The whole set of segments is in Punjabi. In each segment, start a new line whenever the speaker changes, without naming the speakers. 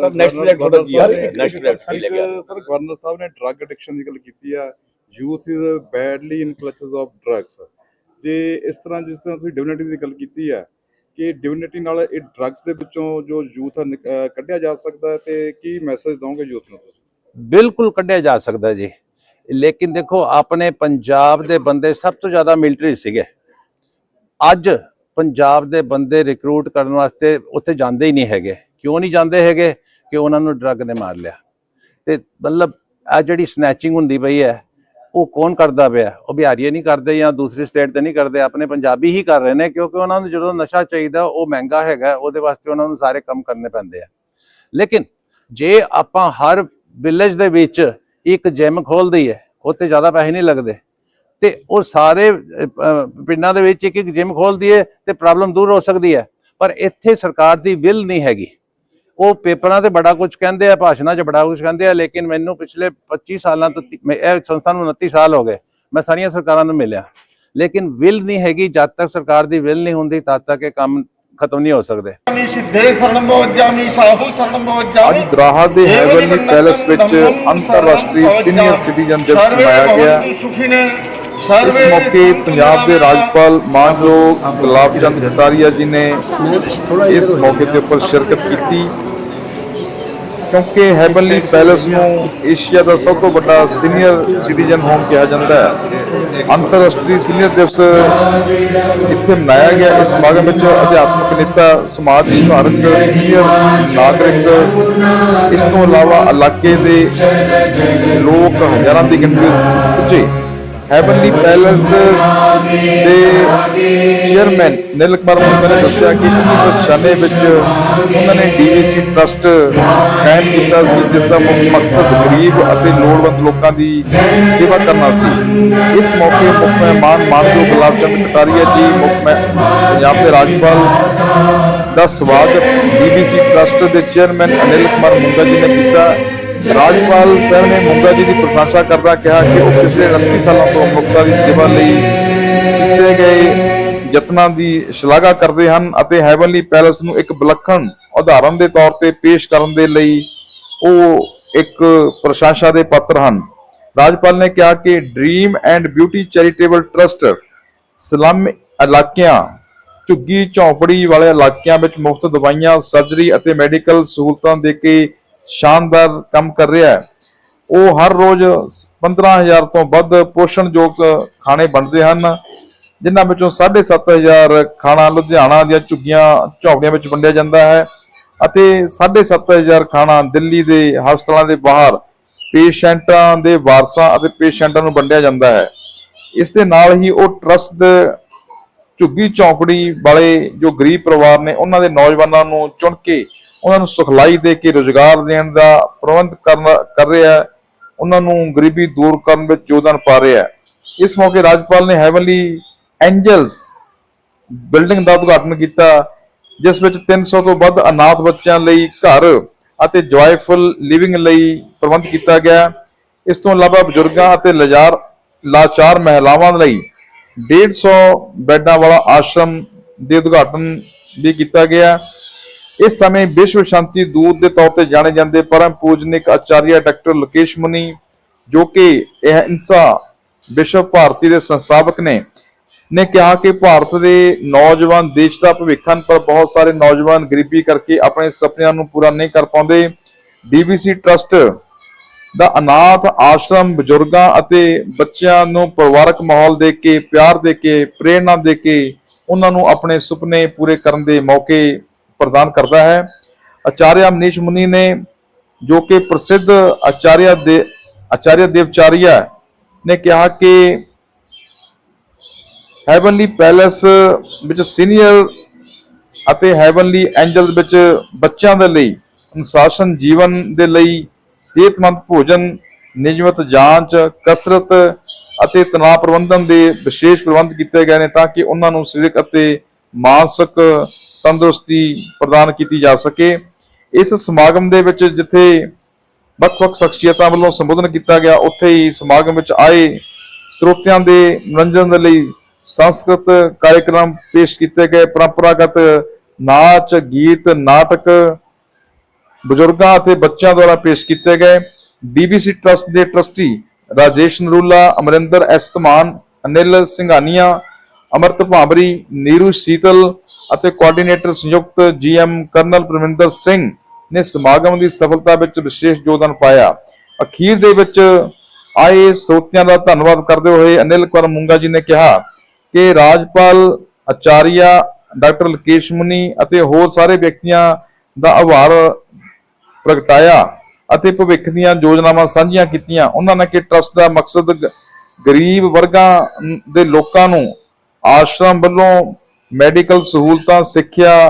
ਸਰ next project ਤੁਹਾਡਾ ਕੀ ਰਿਹਾ? Next project ਕੀ ਲੈ ਕੇ ਆ ਰਹੇ?
ਸਰ ਗਵਰਨਰ ਸਾਹਿਬ ਨੇ ਡਰੱਗ ਐਡਿਕਸ਼ਨ ਦੀ ਗੱਲ ਕੀਤੀ ਆ। Youth is badly in clutches of drugs ਤੇ ਇਸ ਤਰ੍ਹਾਂ ਜਿਸ ਤਰ੍ਹਾਂ ਤੁਸੀਂ ਡਿਵਿਨਿਟੀ ਦੀ ਗੱਲ ਕੀਤੀ ਆ ਕਿ ਡਿਵਿਨਿਟੀ ਨਾਲ ਇਹ ਡਰੱਗਸ ਦੇ ਵਿੱਚੋਂ ਜੋ ਯੂਥ ਕੱਢਿਆ ਜਾ ਸਕਦਾ ਹੈ ਤੇ ਕੀ ਮੈਸੇਜ ਦਵੋਗੇ ਯੂਥ ਨੂੰ ਤੁਸੀਂ?
ਬਿਲਕੁਲ ਕੱਢਿਆ ਜਾ ਸਕਦਾ ਜੀ। ਲੇਕਿਨ ਦੇਖੋ ਆਪਣੇ ਪੰਜਾਬ ਦੇ ਬੰਦੇ ਸਭ ਤੋਂ ਜ਼ਿਆਦਾ ਮਿਲਟਰੀ ਸੀਗੇ। ਅੱਜ ਪੰਜਾਬ ਦੇ ਬੰਦੇ ਰਿਕਰੂਟ ਕਰਨ ਵਾਸਤੇ ਉੱਥੇ ਜਾਂਦੇ ਹੀ ਨਹੀਂ ਹੈਗੇ। ਕਿਉਂ ਨਹੀਂ ਜਾਂਦੇ ਹੈਗੇ? ਕਿ ਉਹਨਾਂ ਨੂੰ ਡਰੱਗ ਨੇ ਮਾਰ ਲਿਆ। ਤੇ ਮਤਲਬ ਆ ਜਿਹੜੀ ਸਨੈਚਿੰਗ ਹੁੰਦੀ ਪਈ ਹੈ, ਉਹ ਕੌਣ ਕਰਦਾ ਪਿਆ? ਉਹ ਬਿਹਾਰੀਏ ਨਹੀਂ ਕਰਦੇ ਜਾਂ ਦੂਸਰੀ ਸਟੇਟ ਤੇ ਨਹੀਂ ਕਰਦੇ, ਆਪਣੇ ਪੰਜਾਬੀ ਹੀ ਕਰ ਰਹੇ ਨੇ, ਕਿਉਂਕਿ ਉਹਨਾਂ ਨੂੰ ਜਦੋਂ ਨਸ਼ਾ ਚਾਹੀਦਾ, ਉਹ ਮਹਿੰਗਾ ਹੈਗਾ, ਉਹਦੇ ਵਾਸਤੇ ਉਹਨਾਂ ਨੂੰ ਸਾਰੇ ਕੰਮ ਕਰਨੇ ਪੈਂਦੇ ਆ। ਲੇਕਿਨ ਜੇ ਆਪਾਂ ਹਰ ਵਿਲੇਜ ਦੇ ਵਿੱਚ ਇੱਕ ਜਿਮ ਖੋਲ ਦਈਏ ਉੱਥੇ ਜ਼ਿਆਦਾ ਪੈਸੇ ਨਹੀਂ ਲੱਗਦੇ, ਤੇ ਉਹ ਸਾਰੇ ਪਿੰਡਾਂ ਦੇ ਵਿੱਚ ਇੱਕ ਇੱਕ ਜਿਮ ਖੋਲ ਦਈਏ ਤੇ ਪ੍ਰੋਬਲਮ ਦੂਰ ਹੋ ਸਕਦੀ ਹੈ, ਪਰ ਇੱਥੇ ਸਰਕਾਰ ਦੀ ਵਿਲ ਨਹੀਂ ਹੈਗੀ। ਉਹ ਪੇਪਰਾਂ ਤੇ ਬੜਾ ਕੁਝ ਕਹਿੰਦੇ ਆ ਭਾਸ਼ਣਾਂ 'ਚ ਬੜਾ ਕੁਝ ਕਹਿੰਦੇ ਆ ਲੇਕਿਨ ਮੈਨੂੰ ਪਿਛਲੇ 25 ਸਾਲਾਂ ਤੋਂ ਇਹ ਸੰਸਥਾ ਨੂੰ 29 ਸਾਲ ਹੋ ਗਏ ਮੈਂ ਸਾਰੀਆਂ ਸਰਕਾਰਾਂ ਨੂੰ ਮਿਲਿਆ। ਲੇਕਿਨ ਵਿਲ ਨਹੀਂ ਹੈਗੀ ਜਦ ਤੱਕ ਸਰਕਾਰ ਦੀ ਵਿਲ ਨਹੀਂ ਹੁੰਦੀ ਤਦ ਤੱਕ ਇਹ ਕੰਮ ਖਤਮ ਨਹੀਂ ਹੋ ਸਕਦੇ।
ਅੱਜ ਦਰਾਹਾ ਦੇ ਹੈਵਨਲੀ ਪੈਲੇਸ ਵਿੱਚ ਅੰਤਰਰਾਸ਼ਟਰੀ ਸੀਨੀਅਰ ਸਿਟੀਜ਼ਨ ਦਿਵਸ ਮਨਾਇਆ ਗਿਆ। ਇਸ ਮੌਕੇ ਪੰਜਾਬ ਦੇ ਰਾਜਪਾਲ ਮਾਨਯੋਗ ਗੁਲਾਬ ਚੰਦ ਕਟਾਰੀਆ ਜੀ ਨੇ ਇਸ ਮੌਕੇ ਦੇ ਉੱਪਰ ਸ਼ਿਰਕਤ ਕੀਤੀ। ਕਿਉਂਕਿ ਹੈਵਨਲੀ ਪੈਲੇਸ ਨੂੰ ਏਸ਼ੀਆ ਦਾ ਸਭ ਤੋਂ ਵੱਡਾ ਸੀਨੀਅਰ ਸਿਟੀਜ਼ਨ ਹੋਮ ਕਿਹਾ ਜਾਂਦਾ ਹੈ। ਅੰਤਰਰਾਸ਼ਟਰੀ ਸੀਨੀਅਰ ਦਿਵਸ ਇੱਥੇ ਮਨਾਇਆ ਗਿਆ। ਇਸ ਸਮਾਗਮ ਵਿੱਚ ਅਧਿਆਤਮਿਕ ਨੇਤਾ ਸਮਾਜ ਸੁਧਾਰਕ ਸੀਨੀਅਰ ਨਾਗਰਿਕ ਇਸ ਤੋਂ ਇਲਾਵਾ ਇਲਾਕੇ ਦੇ ਲੋਕ ਹਜ਼ਾਰਾਂ ਦੀ ਗਿਣਤੀ ਵਿੱਚ ਪੁੱਜੇ। ਹੈਵਨਲੀ ਪੈਲੇਸ ਦੇ ਚੇਅਰਮੈਨ ਨਿਲ ਕੁਮਾਰ ਮੁੰਡਾ ਨੇ ਦੱਸਿਆ ਕਿ 1996 ਵਿੱਚ ਉਹਨਾਂ ਨੇ ਡੀਵੀਸੀ ਟਰਸਟ ਕਾਇਮ ਕੀਤਾ ਸੀ, ਜਿਸ ਦਾ ਮੁੱਖ ਮਕਸਦ ਗਰੀਬ ਅਤੇ ਲੋੜਵੰਦ ਲੋਕਾਂ ਦੀ ਸੇਵਾ ਕਰਨਾ ਸੀ। ਇਸ ਮੌਕੇ ਮੁੱਖ ਮਹਿਮਾਨ ਮਾਨਯੋਗ ਗੁਲਾਬ ਚੰਦ ਕਟਾਰੀਆ ਜੀ, ਮੁੱਖ ਮਹਿ- ਪੰਜਾਬ ਦੇ ਰਾਜਪਾਲ ਦਾ ਸਵਾਗਤ ਡੀਵੀਸੀ ਟਰਸਟ ਦੇ ਚੇਅਰਮੈਨ ਅਨਿਲ ਕੁਮਾਰ ਮੁੰਗਾ ਜੀ ਨੇ ਕੀਤਾ। ਰਾਜਪਾਲ ਸਾਹਿਬ ਨੇ ਮੁੰਗਾ ਜੀ ਦੀ ਪ੍ਰਸ਼ੰਸਾ ਕਰਦਾ ਕਿਹਾ ਕਿ ਉਹ ਪਿਛਲੇ 29 ਸਾਲਾਂ ਤੋਂ ਮਨੁੱਖਤਾ ਦੀ ਸੇਵਾ ਲਈ ਕੀਤੇ ਗਏ ਯਤਨਾਂ ਦੀ ਸ਼ਲਾਘਾ ਕਰਦੇ ਹਨ ਅਤੇ ਹੈਵਨਲੀ ਪੈਲੇਸ ਨੂੰ ਇੱਕ ਵਿਲੱਖਣ ਉਦਾਹਰਣ ਦੇ ਤੌਰ ਤੇ ਪੇਸ਼ ਕਰਨ ਦੇ ਲਈ ਉਹ ਇੱਕ ਪ੍ਰਸ਼ੰਸਾ ਦੇ ਪਾਤਰ ਹਨ। ਰਾਜਪਾਲ ਨੇ ਕਿਹਾ ਕਿ dream and beauty charitable trust slum ਇਲਾਕਿਆਂ, ਝੁੱਗੀ ਝੌਂਪੜੀ ਵਾਲੇ ਇਲਾਕਿਆਂ ਵਿੱਚ ਮੁਫਤ ਦਵਾਈਆਂ ਸਰਜਰੀ ਅਤੇ ਮੈਡੀਕਲ ਸਹੂਲਤਾਂ ਦੇ ਕੇ ਸ਼ਾਨਦਾਰ ਕੰਮ ਕਰ ਰਿਹਾ ਹੈ। ਉਹ ਹਰ ਰੋਜ਼ 15000 ਤੋਂ ਵੱਧ ਪੋਸ਼ਣਯੋਗ ਖਾਣੇ ਬਣਦੇ ਹਨ, ਜਿਨ੍ਹਾਂ ਵਿੱਚੋਂ 7500 ਖਾਣਾ ਲੁਧਿਆਣਾ ਦੀਆਂ ਝੁੱਗੀਆਂ, ਝੌਂਪੜੀਆਂ ਵਿੱਚ ਵੰਡਿਆ ਜਾਂਦਾ ਹੈ ਅਤੇ 7500 ਖਾਣਾ ਦਿੱਲੀ ਦੇ ਹਸਪਤਾਲਾਂ ਦੇ ਬਾਹਰ ਪੇਸ਼ੈਂਟਾਂ ਦੇ ਵਾਰਸਾਂ ਅਤੇ ਪੇਸ਼ੈਂਟਾਂ ਨੂੰ ਵੰਡਿਆ ਜਾਂਦਾ ਹੈ। ਇਸ ਦੇ ਨਾਲ ਹੀ ਉਹ ਟਰਸਟ ਝੁੱਗੀ, ਝੌਂਪੜੀ ਵਾਲੇ ਜੋ ਗਰੀਬ ਪਰਿਵਾਰ ਨੇ, ਉਹਨਾਂ ਦੇ ਨੌਜਵਾਨਾਂ ਨੂੰ ਚੁਣ ਕੇ ਉਹਨਾਂ ਨੂੰ ਸਿਖਲਾਈ ਦੇ ਕੇ ਰੋਜ਼ਗਾਰ ਦੇਣ ਦਾ ਪ੍ਰਬੰਧ ਕਰ ਰਿਹਾ ਹੈ। ਉਹਨਾਂ ਨੂੰ ਗਰੀਬੀ ਦੂਰ ਕਰਨ ਵਿੱਚ ਯੋਗਦਾਨ ਪਾ ਰਿਹਾ ਹੈ। ਇਸ ਮੌਕੇ ਰਾਜਪਾਲ ਨੇ ਹੈਵਨਲੀ ਐਂਜਲਸ ਬਿਲਡਿੰਗ ਦਾ ਉਦਘਾਟਨ ਕੀਤਾ, ਜਿਸ ਵਿੱਚ 300 ਤੋਂ ਵੱਧ ਅਨਾਥ ਬੱਚਿਆਂ ਲਈ ਘਰ ਅਤੇ ਜੋਇਫੁਲ ਲਿਵਿੰਗ ਲਈ ਪ੍ਰਬੰਧ ਕੀਤਾ ਗਿਆ। ਇਸ ਤੋਂ ਇਲਾਵਾ ਬਜ਼ੁਰਗਾਂ ਅਤੇ ਲਜਾਰ ਲਾਚਾਰ ਮਹਿਲਾਵਾਂ ਲਈ 150 ਬੈੱਡਾਂ ਵਾਲਾ ਆਸ਼ਰਮ ਦੇ ਉਦਘਾਟਨ ਵੀ ਕੀਤਾ ਗਿਆ। ਇਸ ਸਮੇਂ ਵਿਸ਼ਵ ਸ਼ਾਂਤੀ ਦੂਤ ਦੇ ਤੌਰ ਤੇ ਜਾਣੇ ਜਾਂਦੇ ਪਰਮ ਪੂਜਨਿਕ ਆਚਾਰੀਆ ਡਾਕਟਰ ਲੋਕੇਸ਼ ਮੁਨੀ, ਜੋ ਕਿ ਇਹ ਹਿੰਸਾ ਵਿਸ਼ਵ ਭਾਰਤੀ ਦੇ ਸੰਸਥਾਪਕ ਨੇ ਨੇ ਕਿਹਾ ਕਿ ਭਾਰਤ ਦੇ ਨੌਜਵਾਨ ਦੇਸ਼ ਦਾ ਭਵਿੱਖ ਹਨ, ਪਰ ਬਹੁਤ ਸਾਰੇ ਨੌਜਵਾਨ ਗਰੀਬੀ ਕਰਕੇ ਆਪਣੇ ਸੁਪਨਿਆਂ ਨੂੰ ਪੂਰਾ ਨਹੀਂ ਕਰ ਪਾਉਂਦੇ। ਡੀਬੀਸੀ ਟਰਸਟ ਦਾ ਅਨਾਥ ਆਸ਼ਰਮ ਬਜ਼ੁਰਗਾਂ ਅਤੇ ਬੱਚਿਆਂ ਨੂੰ ਪਰਿਵਾਰਕ ਮਾਹੌਲ ਦੇ ਕੇ, ਪਿਆਰ ਦੇ ਕੇ ਪ੍ਰੇਰਣਾ ਦੇ ਕੇ, ਉਹਨਾਂ ਨੂੰ ਆਪਣੇ ਸੁਪਨੇ ਪੂਰੇ ਕਰਨ ਦੇ ਮੌਕੇ ਪ੍ਰਦਾਨ ਕਰਦਾ ਹੈ। ਆਚਾਰਿਆ ਮਨੀਸ਼ ਮੁਨੀ ਨੇ ਜੋ ਕਿ ਪ੍ਰਸਿੱਧ ਆਚਾਰਿਆ ਦੇ ਆਚਾਰਿਆ ਦੇਵਚਾਰਿਆ ਨੇ ਕਿਹਾ ਕਿ ਹੈਵਨਲੀ ਪੈਲੇਸ ਵਿੱਚ ਸੀਨੀਅਰ ਅਤੇ ਹੈਵਨਲੀ ਐਂਜਲ ਵਿੱਚ ਬੱਚਿਆਂ ਦੇ ਲਈ, ਅਨੁਸ਼ਾਸਨ ਜੀਵਨ ਦੇ ਲਈ ਸਿਹਤਮੰਦ ਭੋਜਨ, ਨਿਯਮਿਤ ਜਾਂਚ, ਕਸਰਤ ਅਤੇ ਤਣਾਅ ਪ੍ਰਬੰਧਨ ਦੇ ਵਿਸ਼ੇਸ਼ ਪ੍ਰਬੰਧ ਕੀਤੇ ਗਏ ਨੇ ਤਾਂ ਕਿ ਉਹਨਾਂ ਨੂੰ ਸਰੀਰਕ ਅਤੇ ਮਾਨਸਿਕ ਤੰਦਰੁਸਤੀ ਪ੍ਰਦਾਨ ਕੀਤੀ ਜਾ ਸਕੇ। ਇਸ ਸਮਾਗਮ ਦੇ ਵਿੱਚ ਜਿੱਥੇ ਵੱਖ-ਵੱਖ ਸ਼ਖਸੀਅਤਾਂ ਵੱਲੋਂ ਸੰਬੋਧਨ ਕੀਤਾ ਗਿਆ, ਉੱਥੇ ਹੀ ਸਮਾਗਮ ਵਿੱਚ ਆਏ ਸਰੋਤਿਆਂ ਦੇ ਮਨੋਰੰਜਨ ਦੇ ਲਈ ਸੰਸਕ੍ਰਿਤ ਕਾਰਜਕ੍ਰਮ ਪੇਸ਼ ਕੀਤੇ ਗਏ। ਪਰੰਪਰਾਗਤ ਨਾਚ, ਗੀਤ, ਨਾਟਕ ਬਜ਼ੁਰਗਾਂ ਅਤੇ ਬੱਚਿਆਂ ਦੁਆਰਾ ਪੇਸ਼ ਕੀਤੇ ਗਏ। ਡੀਬੀਸੀ ਟਰਸਟ ਦੇ ਟਰਸਟੀ ਰਾਜੇਸ਼ ਨਰੂਲਾ, ਅਮਰਿੰਦਰ ਐਸ ਧਮਾਨ, ਅਨਿਲ ਸਿੰਘਾਨੀਆ ਅਮਰਤ ਭਾਂਬਰੀ, ਨੀਰੂ ਸੀਤਲ ਅਤੇ ਕੋਆਰਡੀਨੇਟਰ ਸੰਯੁਕਤ ਜੀਐਮ ਕਰਨਲ ਪ੍ਰਵਿੰਦਰ ਸਿੰਘ ਨੇ ਸਮਾਗਮ ਦੀ ਸਫਲਤਾ ਵਿੱਚ ਵਿਸ਼ੇਸ਼ ਯੋਗਦਾਨ ਪਾਇਆ। ਅਖੀਰ ਦੇ ਵਿੱਚ ਆਏ ਸਰੋਤਿਆਂ ਦਾ ਧੰਨਵਾਦ ਕਰਦੇ ਹੋਏ ਅਨਿਲ ਕੌਰ ਮੁੰਗਾ ਜੀ ਨੇ ਕਿਹਾ ਕਿ ਰਾਜਪਾਲ ਅਚਾਰੀਆ ਡਾਕਟਰ ਲਕੇਸ਼ ਮੁਨੀ ਅਤੇ ਹੋਰ ਸਾਰੇ ਵਿਅਕਤੀਆਂ ਦਾ ਆਭਾਰ ਪ੍ਰਗਟਾਇਆ ਅਤੇ ਭਵਿੱਖ ਦੀਆਂ ਯੋਜਨਾਵਾਂ ਸਾਂਝੀਆਂ ਕੀਤੀਆਂ। ਉਹਨਾਂ ਨੇ ਕਿ ਟਰਸਟ ਦਾ ਮਕਸਦ ਗਰੀਬ ਵਰਗਾਂ ਦੇ ਲੋਕਾਂ ਨੂੰ ਆਸ਼ਰਮ ਵੱਲੋਂ ਮੈਡੀਕਲ ਸਹੂਲਤਾਂ, ਸਿੱਖਿਆ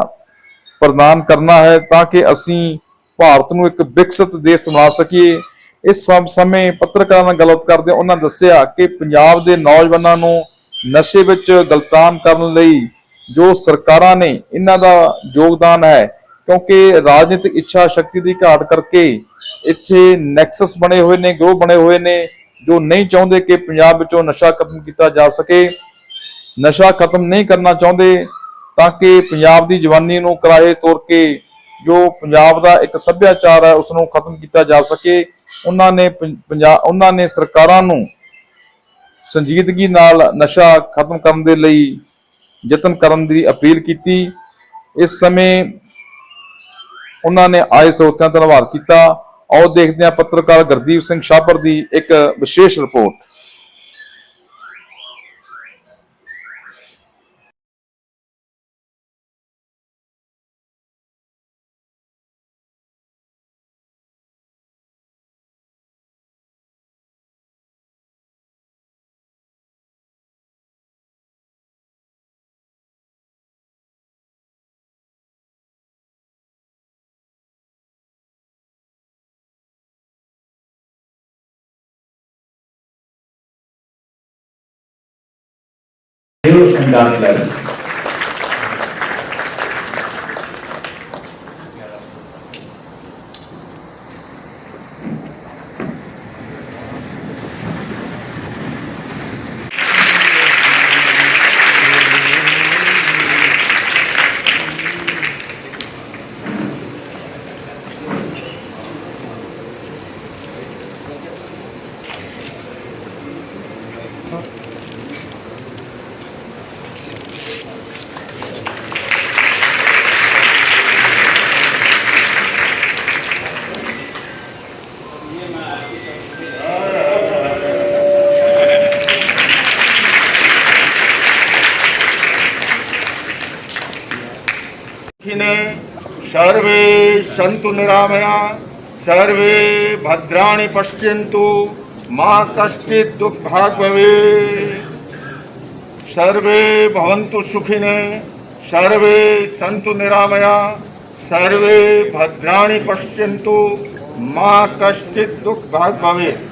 ਪ੍ਰਦਾਨ ਕਰਨਾ ਹੈ ਤਾਂ ਕਿ ਅਸੀਂ ਭਾਰਤ ਨੂੰ ਇੱਕ ਵਿਕਸਿਤ ਦੇਸ਼ ਬਣਾ ਸਕੀਏ। ਇਸ ਸਮੇਂ ਪੱਤਰਕਾਰਾਂ ਨਾਲ ਗੱਲਬਾਤ ਕਰਦੇ ਉਹਨਾਂ ਦੱਸਿਆ ਕਿ ਪੰਜਾਬ ਦੇ ਨੌਜਵਾਨਾਂ ਨੂੰ ਨਸ਼ੇ ਵਿੱਚ ਗਲਤਾਨ ਕਰਨ ਲਈ ਜੋ ਸਰਕਾਰਾਂ ਨੇ ਇਹਨਾਂ ਦਾ ਯੋਗਦਾਨ ਹੈ, ਕਿਉਂਕਿ ਰਾਜਨੀਤਿਕ ਇੱਛਾ ਸ਼ਕਤੀ ਦੀ ਘਾਟ ਕਰਕੇ ਇੱਥੇ ਨੈਕਸਸ ਬਣੇ ਹੋਏ ਨੇ, ਗਰੋਹ ਬਣੇ ਹੋਏ ਨੇ, ਜੋ ਨਹੀਂ ਚਾਹੁੰਦੇ ਕਿ ਪੰਜਾਬ ਵਿੱਚੋਂ ਨਸ਼ਾ ਖਤਮ ਕੀਤਾ ਜਾ ਸਕੇ। ਨਸ਼ਾ ਖਤਮ ਨਹੀਂ ਕਰਨਾ ਚਾਹੁੰਦੇ, ਤਾਂ ਕਿ ਪੰਜਾਬ ਦੀ ਜਵਾਨੀ ਨੂੰ ਕਿਰਾਏ ਤੋਰ ਕੇ ਜੋ ਪੰਜਾਬ ਦਾ ਇੱਕ ਸੱਭਿਆਚਾਰ ਹੈ ਉਸ ਨੂੰ ਖਤਮ ਕੀਤਾ ਜਾ ਸਕੇ। ਉਹਨਾਂ ਨੇ ਪੰਜਾਬ ਉਹਨਾਂ ਨੇ ਸਰਕਾਰਾਂ ਨੂੰ ਸੰਜੀਦਗੀ ਨਾਲ ਨਸ਼ਾ ਖਤਮ ਕਰਨ ਦੇ ਲਈ ਯਤਨ ਕਰਨ ਦੀ ਅਪੀਲ ਕੀਤੀ। ਇਸ ਸਮੇਂ ਉਹਨਾਂ ਨੇ ਆਏ ਸਰੋਤਿਆਂ ਦਾ ਧੰਨਵਾਦ ਕੀਤਾ। ਆਓ ਦੇਖਦੇ ਹਾਂ ਪੱਤਰਕਾਰ ਗੁਰਦੀਪ ਸਿੰਘ ਸ਼ਾਬਰ ਦੀ ਇੱਕ ਵਿਸ਼ੇਸ਼ ਰਿਪੋਰਟ।
And God bless.
सन्तु निरामया सर्वे भद्राणि पश्यन्तु मा कश्चित् दुःखात् भवेत् सर्वे भवन्तु सुखिने सर्वे सन्तु निरामया सर्वे भद्राणि पश्यन्तु मा कश्चित् दुःखात् भवेत्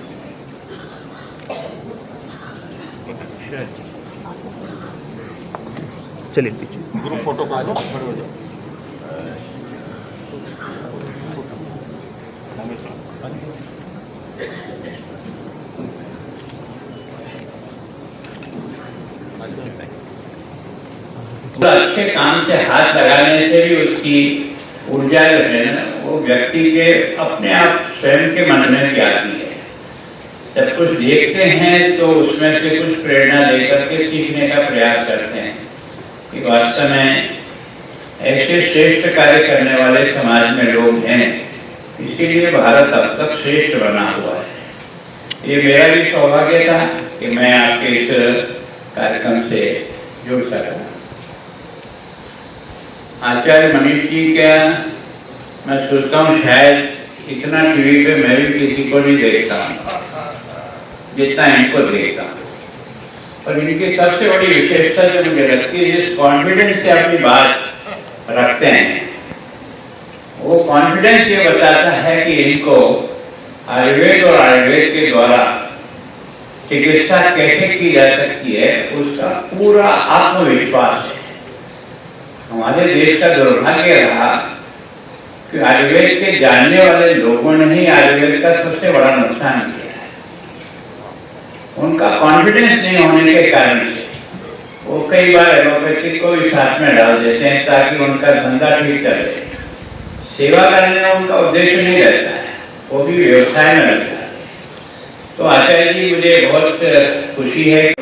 ग्रुप फोटो का
तो अच्छे काम से हाथ लगाने से भी उसकी ऊर्जा जो है ना, वो व्यक्ति के अपने आप स्वयं के मन में भी आती है। जब कुछ देखते हैं तो उसमें से कुछ प्रेरणा लेकर के सीखने का प्रयास करते हैं कि वास्तव में ऐसे श्रेष्ठ कार्य करने वाले समाज में लोग हैं। इसके लिए भारत अब तक श्रेष्ठ बना हुआ है। ये मेरा भी सौभाग्य था कि मैं आपके इस कार्यक्रम से जुड़ सका। आचार्य मनीष जी का मैं सोचता हूँ शायद इतना टीवी पे मैं भी किसी को नहीं देखता। जितना इनको देखता। और इनकी सबसे बड़ी विशेषता जो मुझे लगती है, जिस कॉन्फिडेंस से अपनी बात रखते हैं, वो कॉन्फिडेंस ये बताता है कि इनको आयुर्वेद और आयुर्वेद के द्वारा चिकित्सा कैसे की जा सकती है, उसका पूरा आत्मविश्वास है। हमारे देश का दुर्भाग्य रहा कि आयुर्वेद के जानने वाले लोगों ने ही आयुर्वेद का सबसे बड़ा नुकसान किया है। उनका कॉन्फिडेंस नहीं होने के कारण से। वो कई बार एलोपैथिक को भी साथ में डाल देते हैं ताकि उनका धंधा ठीक चले। सेवा करने में उनका उद्देश्य नहीं रहता है, वो भी व्यवसाय में लगता है। तो आचार्य जी, मुझे बहुत खुशी है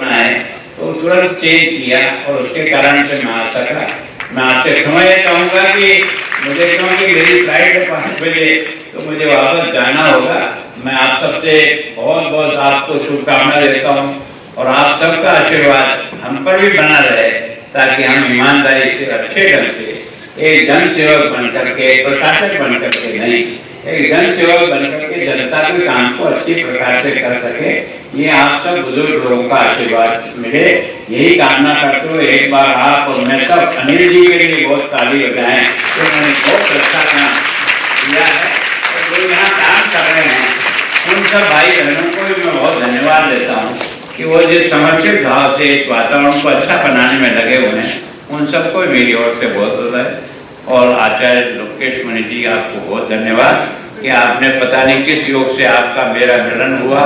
तो तुरंत चेंज किया और उसके कारण से मैं आ सका। मैं आपसे क्षमा ये चाहूँगा कि मुझे क्योंकि मेरी फ़्लाइट है पाँच बजे तो मुझे वापस जाना होगा। मैं आप सबसे बहुत बहुत आपको शुभकामना देता हूँ और आप सबका आशीर्वाद हम पर भी बना रहे, ताकि हम ईमानदारी से अच्छे ढंग से एक जन सेवक बन करके प्रशासक बन करके नहीं एक जन सेवक बन करके जनता के काम को अच्छी प्रकार से कर सके, ये आप सब बुज़ुर्ग लोगों का आशीर्वाद मिले। यही कामना करते हुए एक बार आप और मैं सब अनिल जी के लिए बहुत ताली बजाएँ। तो बहुत अच्छा काम किया है। और जो यहाँ काम कर रहे हैं, उन सब भाई बहनों को भी मैं बहुत धन्यवाद देता हूँ कि वो जिस समर्पित भाव से इस वातावरण को अच्छा बनाने में लगे हुए हैं, उन सबको मेरी ओर से बहुत बहुत है और आचार्य लोकेश मुनि जी आपको बहुत धन्यवाद कि आपने पता नहीं किस योग से आपका मेरा मिलन हुआ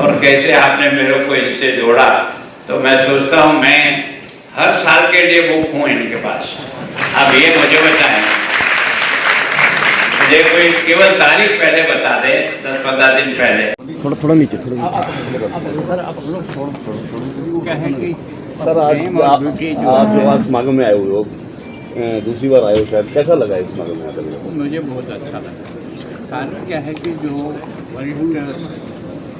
और कैसे आपने मेरे को इससे जोड़ा। तो मैं सोचता हूँ मैं हर साल के लिए बुक हूँ इनके पास। अब ये मुझे बताएँ। मुझे कोई केवल तारीख पहले बता दे दस पंद्रह दिन पहले।
थोड़ा थोड़ा नीचे थोड़ा सर आप लोग सर आज आप जो आज समागम में आए हुए हो दूसरी बार आए हो शायद। कैसा लगा इस समागम में आकर
मुझे बहुत अच्छा लगा। कारण क्या है कि जो वरिष्ठ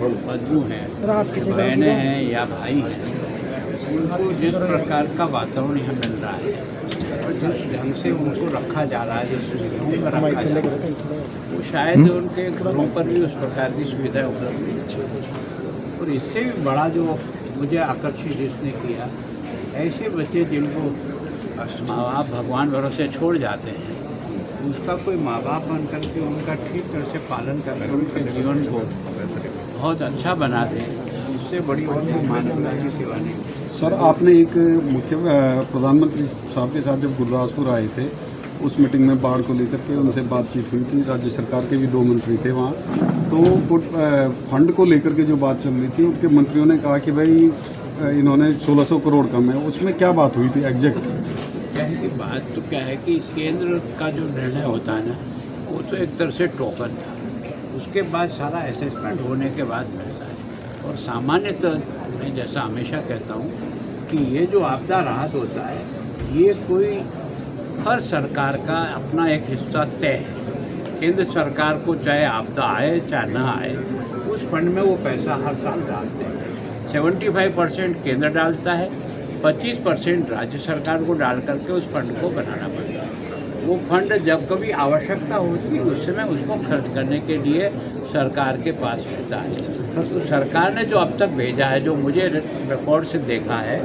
बंधु हैं बहनें हैं या भाई हैं उनको जिस प्रकार का वातावरण यहाँ मिल रहा है और जिस ढंग से उनको रखा जा रहा है जिस सुविधाओं में रखा जा रहा है वो शायद उनके घरों पर भी उस प्रकार की सुविधाएँ उपलब्ध नहीं और इससे भी बड़ा जो मुझे आकर्षित इसने किया ऐसे बच्चे जिनको माँ बाप भगवान भरोसे छोड़ जाते हैं। उसका कोई माँ बाप बन करके उनका ठीक तरह से पालन करके उनके जीवन को बहुत अच्छा बना दे। इससे बड़ी और कोई मानवता की सेवा नहीं
सर आपने एक मुख्य प्रधानमंत्री साहब के साथ जब गुरदासपुर आए थे उस मीटिंग में बाढ़ को लेकर के उनसे बातचीत हुई थी। राज्य सरकार के भी दो मंत्री थे वहाँ। तो फंड को लेकर के जो बात चल रही थी उनके मंत्रियों ने कहा कि भाई इन्होंने 1600 करोड़ कम है। उसमें क्या बात हुई थी एग्जैक्ट
कि बात तो क्या है कि केंद्र का जो निर्णय होता है ना, वो तो एक तरह से टोकन था। उसके बाद सारा असेसमेंट होने के बाद मिलता है। और सामान्यतः मैं जैसा हमेशा कहता हूँ कि ये जो आपदा राहत होता है, ये कोई हर सरकार का अपना एक हिस्सा तय है। केंद्र सरकार को चाहे आपदा आए, चाहे ना आए, उस फंड में वो पैसा हर साल डालते हैं। सेवेंटी फाइव परसेंट केंद्र डालता है पच्चीस परसेंट राज्य सरकार को डाल करके उस फंड को बनाना पड़ता है। वो फंड जब कभी आवश्यकता होती है उस समय उसको खर्च करने के लिए सरकार के पास रहता है। तो सरकार ने जो अब तक भेजा है जो मुझे रिकॉर्ड से देखा है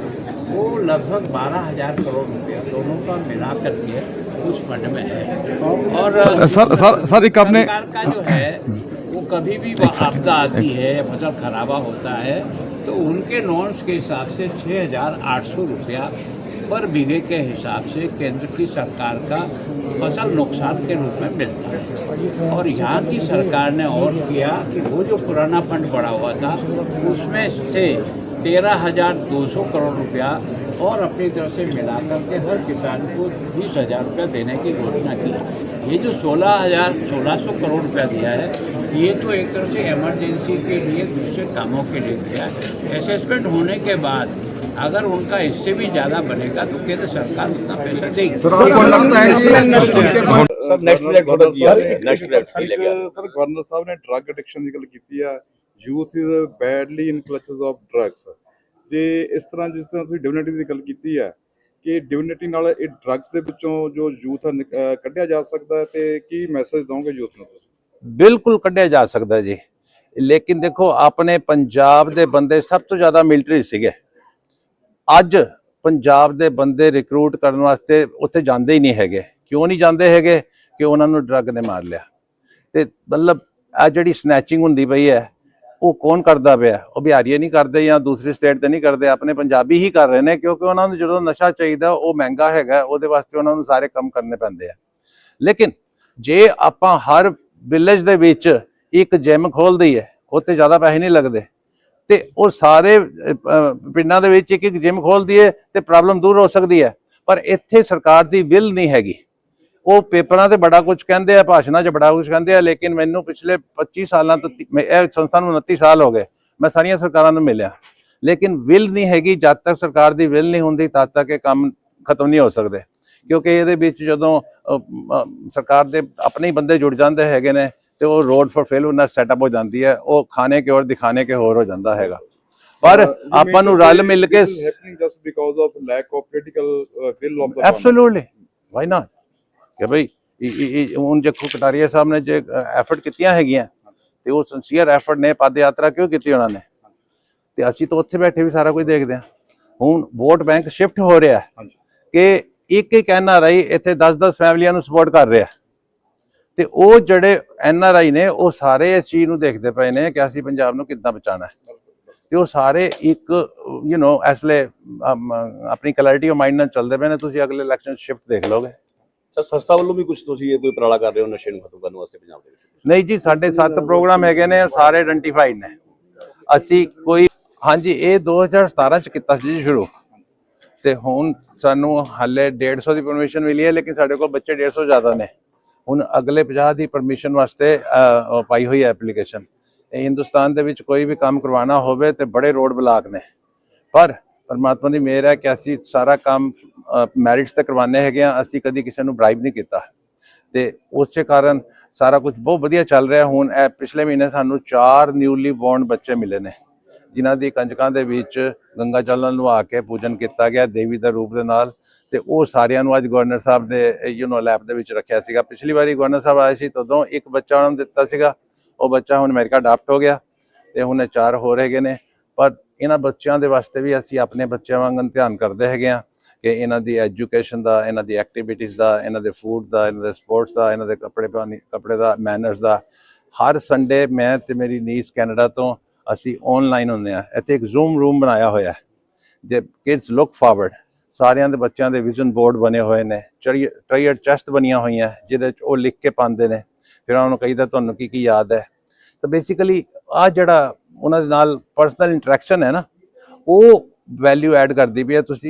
वो लगभग बारह हज़ार करोड़ रुपया दोनों का मिला करके उस फंड में है। और
सर सर सर एक आपने
सरकार का जो है वो कभी भी आपदा आती है फ़सल खराबा होता है तो उनके नॉर्म्स के हिसाब से छः हज़ार आठ सौ रुपया पर बीघे के हिसाब से केंद्र की सरकार का फ़सल नुकसान के रूप में मिलता है। और यहाँ की सरकार ने और किया कि वो जो पुराना फंड पड़ा हुआ था, उसमें से तेरह हज़ार दो सौ करोड़ रुपया और अपनी तरफ़ से मिला करके हर किसान को बीस हज़ार रुपया देने की घोषणा की। ये जो सोलह हज़ार सोलह सौ करोड़ रुपया दिया है ये तो एक तरह से इमरजेंसी के लिए दूसरे कामों के लिए दिया है असेसमेंट होने के बाद अगर उनका इससे भी ज़्यादा बनेगा तो केंद्र सरकार उतना पैसा देगी
सर आपको लगता है कि
ਸਰ ਨੈਕਸਟ ਪ੍ਰੋਜੈਕਟ ਤੁਹਾਡਾ ਕੀ ਆ ਨੈਕਸਟ ਪ੍ਰੋਜੈਕਟ ਕੀ ਲੱਗਿਆ
ਇੱਕ ਸਰ ਗਵਰਨਰ ਸਾਹਿਬ ਨੇ ਡਰੱਗ ਐਡਿਕਸ਼ਨ ਦੀ ਗੱਲ ਕੀਤੀ ਆ youth is badly in clutches of drugs ਤੇ ਇਸ ਤਰ੍ਹਾਂ ਜਿਸ ਤਰ੍ਹਾਂ ਤੁਸੀਂ ਡਿਵਿਨਿਟੀ ਦੀ ਗੱਲ ਕੀਤੀ ਆ ਕਿ ਡਿਵਿਨਿਟੀ ਨਾਲ ਇਹ ਡਰੱਗਸ ਦੇ ਵਿੱਚੋਂ ਜੋ ਯੂਥ ਕੱਢਿਆ ਜਾ ਸਕਦਾ ਹੈ ਤੇ ਕੀ ਮੈਸੇਜ ਦਵੋਗੇ ਯੂਥ ਨੂੰ ਤੁਸੀਂ
ਬਿਲਕੁਲ ਕੱਢਿਆ ਜਾ ਸਕਦਾ ਜੀ। ਲੇਕਿਨ ਦੇਖੋ, ਆਪਣੇ ਪੰਜਾਬ ਦੇ ਬੰਦੇ ਸਭ ਤੋਂ ਜ਼ਿਆਦਾ ਮਿਲਟਰੀ ਸੀਗੇ। ਅੱਜ ਪੰਜਾਬ ਦੇ ਬੰਦੇ ਰਿਕਰੂਟ ਕਰਨ ਵਾਸਤੇ ਉੱਥੇ ਜਾਂਦੇ ਹੀ ਨਹੀਂ ਹੈਗੇ। ਕਿਉਂ ਨਹੀਂ ਜਾਂਦੇ ਹੈਗੇ? ਕਿ ਉਹਨਾਂ ਨੂੰ ਡਰੱਗ ਨੇ ਮਾਰ ਲਿਆ। ਤੇ ਮਤਲਬ ਆ ਜਿਹੜੀ ਸਨੈਚਿੰਗ ਹੁੰਦੀ ਪਈ ਹੈ, ਉਹ ਕੌਣ ਕਰਦਾ ਪਿਆ? ਉਹ ਬਿਹਾਰੀਏ ਨਹੀਂ ਕਰਦੇ ਜਾਂ ਦੂਸਰੀ ਸਟੇਟ ਤੇ ਨਹੀਂ ਕਰਦੇ, ਆਪਣੇ ਪੰਜਾਬੀ ਹੀ ਕਰ ਰਹੇ ਨੇ, ਕਿਉਂਕਿ ਉਹਨਾਂ ਨੂੰ ਜਦੋਂ ਨਸ਼ਾ ਚਾਹੀਦਾ, ਉਹ ਮਹਿੰਗਾ ਹੈਗਾ, ਉਹਦੇ ਵਾਸਤੇ ਉਹਨਾਂ ਨੂੰ ਸਾਰੇ ਕੰਮ ਕਰਨੇ ਪੈਂਦੇ ਆ। ਲੇਕਿਨ ਜੇ ਆਪਾਂ ਹਰ ਵਿਲੇਜ ਦੇ ਵਿੱਚ ਇੱਕ ਜਿਮ ਖੋਲ ਦਈਏ ਉੱਥੇ ਜ਼ਿਆਦਾ ਪੈਸੇ ਨਹੀਂ ਲੱਗਦੇ। ਤੇ ਉਹ ਸਾਰੇ ਪਿੰਡਾਂ ਦੇ ਵਿੱਚ ਇੱਕ ਇੱਕ ਜਿਮ ਖੋਲਦੀ ਹੈ ਤੇ ਪ੍ਰੋਬਲਮ ਦੂਰ ਹੋ ਸਕਦੀ ਹੈ। ਪਰ ਇੱਥੇ ਸਰਕਾਰ ਦੀ ਵਿਲ ਨਹੀਂ ਹੈਗੀ। ਉਹ ਪੇਪਰਾਂ ਤੇ ਬੜਾ ਕੁਝ ਕਹਿੰਦੇ ਆ, ਭਾਸ਼ਣਾਂ 'ਚ ਬੜਾ ਕੁਝ ਕਹਿੰਦੇ ਆ, ਲੇਕਿਨ ਮੈਨੂੰ ਪਿਛਲੇ 25 ਸਾਲਾਂ ਤੋਂ ਇਹ ਸੰਸਥਾ ਨੂੰ 29 ਸਾਲ ਹੋ ਗਏ, ਮੈਂ ਸਾਰੀਆਂ ਸਰਕਾਰਾਂ ਨੂੰ ਮਿਲਿਆ। ਲੇਕਿਨ ਵਿਲ ਨਹੀਂ ਹੈਗੀ, ਜਦ ਤੱਕ ਸਰਕਾਰ ਦੀ ਵਿਲ ਨਹੀਂ ਹੁੰਦੀ, ਤਦ ਤੱਕ ਇਹ ਕੰਮ ਖਤਮ ਨਹੀਂ ਹੋ ਸਕਦੇ। ਕਿਉਂਕਿ ਇਹਦੇ ਵਿੱਚ ਜਦੋਂ ਸਰਕਾਰ ਦੇ ਆਪਣੇ ਹੀ ਬੰਦੇ ਜੁੜ ਜਾਂਦੇ ਹੈਗੇ ਨੇ ਤੇ ਉਹ ਰੋਡ ਫॉर ਫੇਲ ਨਾਲ ਸੈਟਅਪ ਹੋ ਜਾਂਦੀ ਹੈ ਉਹ ਖਾਣੇ ਕੇ ਔਰ ਦਿਖਾਣੇ ਕੇ ਹੋਰ ਹੋ ਜਾਂਦਾ ਹੈਗਾ। ਪਰ ਆਪਾਂ ਨੂੰ ਰਲ ਮਿਲ ਕੇ
just because of lack of political will of the
absolutely why not ਕਿ ਭਈ ਹੁਣ ਜੱਖੂ ਕਟਾਰੀਆ ਸਾਹਿਬ ਨੇ ਜੇ ਐਫਰਟ ਕੀਤੀਆਂ ਹੈਗੀਆਂ ਤੇ ਉਹ ਸਿੰਸੀਅਰ ਐਫਰਟ ਨੇ ਪਦ ਯਾਤਰਾ ਕਿਉਂ ਕੀਤੀ ਉਹਨਾਂ ਨੇ? ਤੇ ਅਸੀਂ ਤਾਂ ਉੱਥੇ ਬੈਠੇ ਵੀ ਸਾਰਾ ਕੁਝ ਦੇਖਦੇ ਹਾਂ। ਹੁਣ ਵੋਟ ਬੈਂਕ ਸ਼ਿਫਟ ਹੋ ਰਿਹਾ ਹੈ। ਕਿ ਇੱਕ ਇੱਕ ਐਨਆਰਆਈ ਇੱਥੇ 10-10 ਫੈਮਲੀਆਂ ਨੂੰ ਸਪੋਰਟ ਕਰ ਰਿਹਾ। ਤੇ ਉਹ ਜਿਹੜੇ ਐਨਆਰਆਈ ਨੇ ਉਹ ਸਾਰੇ ਇਸ ਚੀਜ਼ ਨੂੰ ਦੇਖਦੇ ਪਏ ਨੇ ਕਿ ਅਸੀਂ ਪੰਜਾਬ ਨੂੰ ਕਿੱਦਾਂ ਬਚਾਉਣਾ ਹੈ। ਤੇ ਉਹ ਸਾਰੇ ਇੱਕ ਯੂ نو ਐਸਲੇ ਆਪਣੀ ਕਲੈਰਿਟੀ ਆਫ ਮਾਈਂਡ ਨਾਲ ਚੱਲਦੇ ਪਏ ਨੇ। ਤੁਸੀਂ ਅਗਲੇ ਇਲੈਕਸ਼ਨ ਸ਼ਿਫਟ ਦੇਖ ਲਓਗੇ।
ਸਰ ਸੰਸਥਾ ਵੱਲੋਂ ਵੀ ਕੁਝ ਤੁਸੀਂ ਇਹ ਕੋਈ ਉਪਰਾਲਾ ਕਰ ਰਹੇ ਹੋ ਨਸ਼ੇ ਨੂੰ ਖਤਮ ਕਰਨ ਵਾਸਤੇ ਪੰਜਾਬ ਦੇ ਵਿੱਚ?
ਨਹੀਂ ਜੀ ਸਾਡੇ ਸੱਤ ਪ੍ਰੋਗਰਾਮ ਹੈਗੇ ਨੇ ਸਾਰੇ ਆਇਡੈਂਟੀਫਾਈਡ ਨੇ। ਅਸੀਂ ਕੋਈ ਹਾਂਜੀ ਇਹ 2017 ਚ ਕੀਤਾ ਸੀ ਜੀ ਸ਼ੁਰੂ। ਤੇ ਹੁਣ ਸਾਨੂੰ ਹਾਲੇ 150 ਦੀ ਪਰਮਿਸ਼ਨ ਮਿਲੀ ਹੈ, ਲੇਕਿਨ ਸਾਡੇ ਕੋਲ ਬੱਚੇ 150 ਜ਼ਿਆਦਾ ਨੇ। ਹੁਣ ਅਗਲੇ 50 ਦੀ ਪਰਮਿਸ਼ਨ ਵਾਸਤੇ ਪਾਈ ਹੋਈ ਹੈ ਐਪਲੀਕੇਸ਼ਨ ਇਹ ਹਿੰਦੁਸਤਾਨ ਦੇ ਵਿੱਚ ਕੋਈ ਵੀ ਕੰਮ ਕਰਵਾਉਣਾ ਹੋਵੇ ਤੇ ਬੜੇ ਰੋਡ ਬਲਾਕ ਨੇ। ਪਰ ਪਰਮਾਤਮਾ ਦੀ ਮਿਹਰ ਹੈ ਕਿ ਅਸੀਂ ਸਾਰਾ ਕੰਮ ਮੈਰਿਟਸ ਤੇ ਕਰਵਾਉਂਦੇ ਹੈਗੇ ਆ ਅਸੀਂ ਕਦੀ ਕਿਸੇ ਨੂੰ ਬ੍ਰਾਈਬ ਨਹੀਂ ਕੀਤਾ। ਤੇ ਉਸੇ ਕਾਰਨ ਸਾਰਾ ਕੁਝ ਬਹੁਤ ਵਧੀਆ ਚੱਲ ਰਿਹਾ। ਹੁਣ ਇਹ ਪਿਛਲੇ ਮਹੀਨੇ ਸਾਨੂੰ ਚਾਰ ਨਿਊਲੀ ਬੌਰਨ ਬੱਚੇ ਮਿਲੇ ਨੇ। ਜਿਨ੍ਹਾਂ ਦੀ ਕੰਜਕਾਂ ਦੇ ਵਿੱਚ ਗੰਗਾ ਜਲ ਨਾਲ ਨਵਾ ਕੇ ਪੂਜਨ ਕੀਤਾ ਗਿਆ, ਦੇਵੀ ਦਾ ਰੂਪ ਦੇ ਨਾਲ। ਤੇ ਉਹ ਸਾਰਿਆਂ ਨੂੰ ਅੱਜ ਗਵਰਨਰ ਸਾਹਿਬ ਦੇ ਯੂ نو ਲੈਬ ਦੇ ਵਿੱਚ ਰੱਖਿਆ ਸੀਗਾ। ਪਿਛਲੀ ਵਾਰੀ ਗਵਰਨਰ ਸਾਹਿਬ ਆਏ ਸੀ, ਤਦੋਂ ਇੱਕ ਬੱਚਾ ਉਹਨਾਂ ਨੂੰ ਦਿੱਤਾ ਸੀਗਾ। ਉਹ ਬੱਚਾ ਹੁਣ ਅਮਰੀਕਾ ਅਡਾਪਟ ਹੋ ਗਿਆ ਤੇ ਹੁਣ ਚਾਰ ਹੋ ਹੈਗੇ ਨੇ। ਪਰ ਇਹਨਾਂ ਬੱਚਿਆਂ ਦੇ ਵਾਸਤੇ ਵੀ ਅਸੀਂ ਆਪਣੇ ਬੱਚਿਆਂ ਵਾਂਗਨ ਧਿਆਨ ਕਰਦੇ ਹੈਗੇ ਆ ਕਿ ਇਹਨਾਂ ਦੀ ਐਜੂਕੇਸ਼ਨ ਦਾ, ਇਹਨਾਂ ਦੀ ਐਕਟੀਵਿਟੀਜ਼ ਦਾ, ਇਹਨਾਂ ਦੇ ਫੂਡ ਦਾ, ਇਹਨਾਂ ਦੇ ਸਪੋਰਟਸ ਦਾ, ਇਹਨਾਂ ਦੇ ਕੱਪੜੇ ਪਾਣੀ, ਕੱਪੜੇ ਦਾ, ਮੈਨਰਸ ਦਾ। ਹਰ ਸੰਡੇ ਮੈਂ ਤੇ ਮੇਰੀ ਨੀਸ ਕੈਨੇਡਾ ਤੋਂ ਅਸੀਂ ਆਨਲਾਈਨ ਹੁੰਦੇ ਆ ਇੱਥੇ ਇੱਕ ਜ਼ੂਮ ਰੂਮ ਬਣਾਇਆ ਹੋਇਆ ਹੈ। ਜੇ ਕਿਡਸ ਲੁੱਕ ਫਾਰਵਰਡ ਸਾਰਿਆਂ ਦੇ ਬੱਚਿਆਂ ਦੇ ਵਿਜ਼ਨ ਬੋਰਡ ਬਣੇ ਹੋਏ ਨੇ। ਟ੍ਰਾਈਅਰ ਚੈਸਟ ਬਣੀਆਂ ਹੋਈਆਂ, ਜਿਹਦੇ ਚ ਉਹ ਲਿਖ ਕੇ ਪਾਉਂਦੇ ਨੇ। ਫਿਰ ਉਹਨਾਂ ਨੂੰ ਕਹੀਦਾ, ਤੁਹਾਨੂੰ ਕੀ ਕੀ ਯਾਦ ਹੈ? ਤਾਂ ਬੇਸਿਕਲੀ ਆ ਜਿਹੜਾ ਉਹਨਾਂ ਦੇ ਨਾਲ ਪਰਸਨਲ ਇੰਟਰੈਕਸ਼ਨ ਹੈ ਨਾ, ਉਹ ਵੈਲਿਊ ਐਡ ਕਰਦੀ ਵੀ ਹੈ। ਤੁਸੀਂ